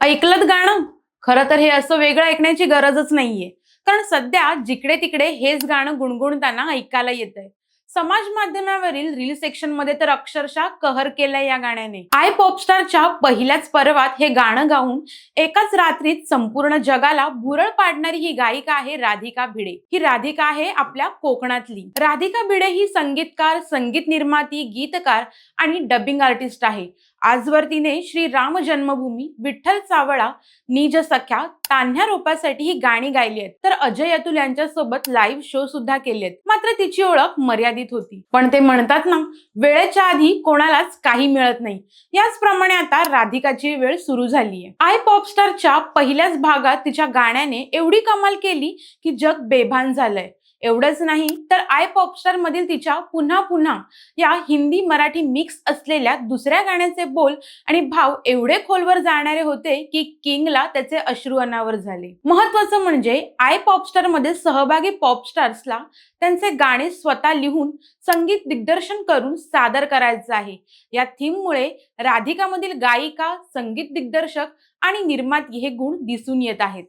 ऐकलत गाणं? खरं तर हे असं वेगळं ऐकण्याची गरजच नाहीये. कारण सध्या जिकडे तिकडे हेच गाणं गुणगुणताना ऐकायला येतंय. समाज माध्यमावरील रील सेक्शनमध्ये तर अक्षरशः कहर केलाय या गाण्याने. आय पॉपस्टारच्या पहिल्याच पर्वात हे गाणं गाऊन एकाच रात्रीत संपूर्ण जगाला भुरळ पाडणारी ही गायिका आहे राधिका भिडे. ही राधिका आहे आपल्या कोकणातली. राधिका भिडे ही संगीतकार संगीत निर्माती गीतकार आणि डबिंग आर्टिस्ट आहे. आजवर तिने श्री राम जन्मभूमी विठ्ठल चावळा निज सख्या तान्ह्या रोपासाठी ही गाणी गायली आहेत. तर अजय अतुल यांच्यासोबत लाईव्ह शो सुद्धा केले आहेत. मात्र तिची ओळख मर्यादित होती. पण ते म्हणतात ना वेळेच्या आधी कोणालाच काही मिळत नाही. याचप्रमाणे आता राधिकाची वेळ सुरू झाली आहे आय पॉपस्टारच्या पहिल्याच भागात तिच्या गाण्याने एवढी कमाल केली की जग बेभान झालंय. एवढंच नाही तर आय पॉपस्टार मधील तिच्या पुन्हा पुन्हा या हिंदी मराठी मिक्स असलेल्या दुसऱ्या गाण्याचे बोल आणि भाव एवढे खोलवर जाणारे होते की किंगला त्याचे अश्रू अनावर झाले. महत्वाचं म्हणजे आय पॉपस्टारमध्ये सहभागी पॉपस्टार्सला त्यांचे गाणे स्वतः लिहून संगीत दिग्दर्शन करून सादर करायचं आहे. या थीममुळे राधिकामधील गायिका संगीत दिग्दर्शक आणि निर्माती हे गुण दिसून येत आहेत.